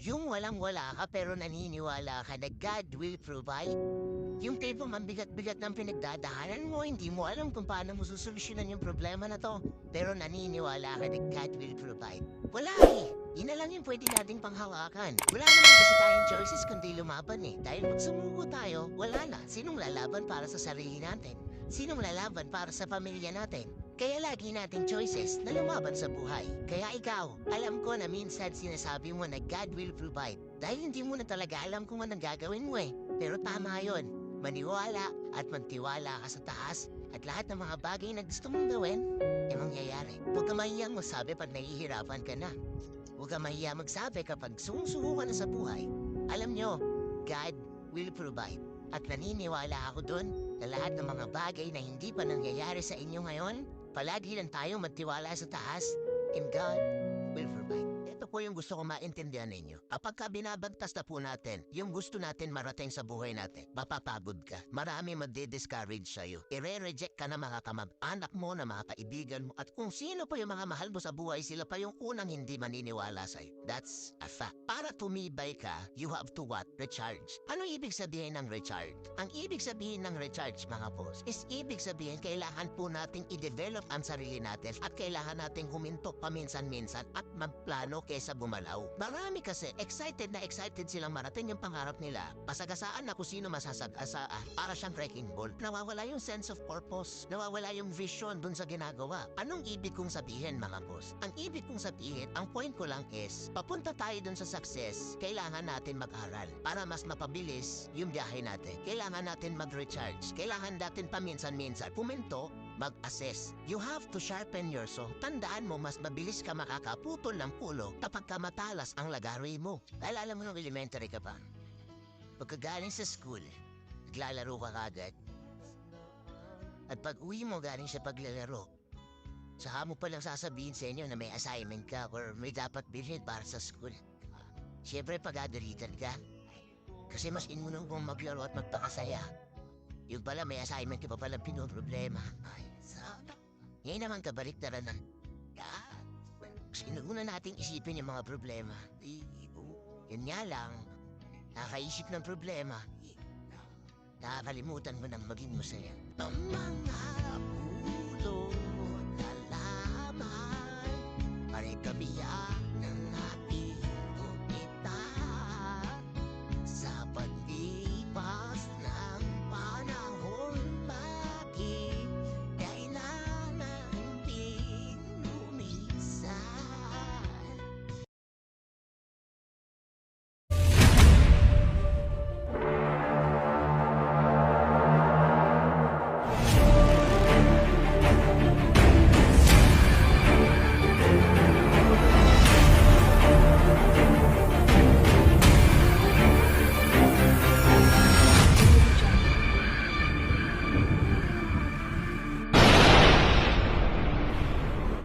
Yung walang-wala ka pero naniniwala ka na God will provide. Yung tipo mabigat-bigat ng pinagdadaanan mo, hindi mo alam kung paano mo susolusyonan yung problema na to. Pero naniniwala ka na God will provide. Wala eh. Yun na lang yung pwede nating panghawakan. Wala naman kasi tayong choices kundi lumaban eh. Dahil pag tayo, wala na. Sinong lalaban para sa sarili natin? Sinong lalaban para sa pamilya natin? Kaya lagi nating choices na lumaban sa buhay. Kaya ikaw, alam ko na minsan sinasabi mo na God will provide. Dahil hindi mo na talaga alam kung anong gagawin mo eh. Pero tama yon. Maniwala at magtiwala ka sa taas at lahat ng mga bagay na gusto mong gawin, ay mangyayari. Huwag ka mahiyang magsabi pag nahihirapan ka na. Huwag ka mahiya magsabi kapag sumusuko ka na sa buhay. Alam nyo, God will provide. At naniniwala ako dun na lahat ng mga bagay na hindi pa nangyayari sa inyo ngayon, palagi lang tayo magtiwala sa taas and God will provide. Yung gusto ko maintindihan ninyo. Kapag ka binabagtas na po natin, yung gusto natin marating sa buhay natin, mapapagod ka. Marami magdi-discourage sa'yo. Ire-reject ka na mga kamag-anak mo, na mga kaibigan mo, at kung sino pa yung mga mahal mo sa buhay, sila pa yung unang hindi maniniwala sa'yo. That's a fact. Para tumibay ka, you have to what? Recharge. Ano ibig sabihin ng recharge? Ang ibig sabihin ng recharge, mga boss, is ibig sabihin kailangan po nating i-develop ang sarili natin at kailangan nating huminto paminsan-minsan at magplano kesa bumalaw. Marami kasi excited na excited silang marating yung pangarap nila. Pasagasaan na kung sino masasagasaan para siyang wrecking ball. Nawawala yung sense of purpose. Nawawala yung vision dun sa ginagawa. Anong ibig kong sabihin mga boss? Ang ibig kong sabihin, ang point ko lang is, papunta tayo dun sa success, kailangan natin mag-aral para mas mapabilis yung biyahe natin. Kailangan natin mag-recharge. Kailangan natin paminsan-minsan puminto mag-assess. You have to sharpen your saw. Tandaan mo, mas mabilis ka makakaputol ng pulo kapag ka matalas ang lagaroy mo. Dahil alam mo nung elementary ka pa, pagkagaling sa school, naglalaro ka kagad. At pag uwi mo galing sa paglalaro, saka mo palang sasabihin sa inyo na may assignment ka or may dapat bilhin para sa school. Siyempre pagagalitan ka. Kasi mas inunang kong maglaro at magpakasaya. Yung pala may assignment ka pa pala pinoproblema. Ay. Ngayon naman kabaliktaran ng... Sinuguna nating isipin yung mga problema. Yun nga lang, nakaisip ng problema. Nakakalimutan mo nang maging masaya. Ang mga pulo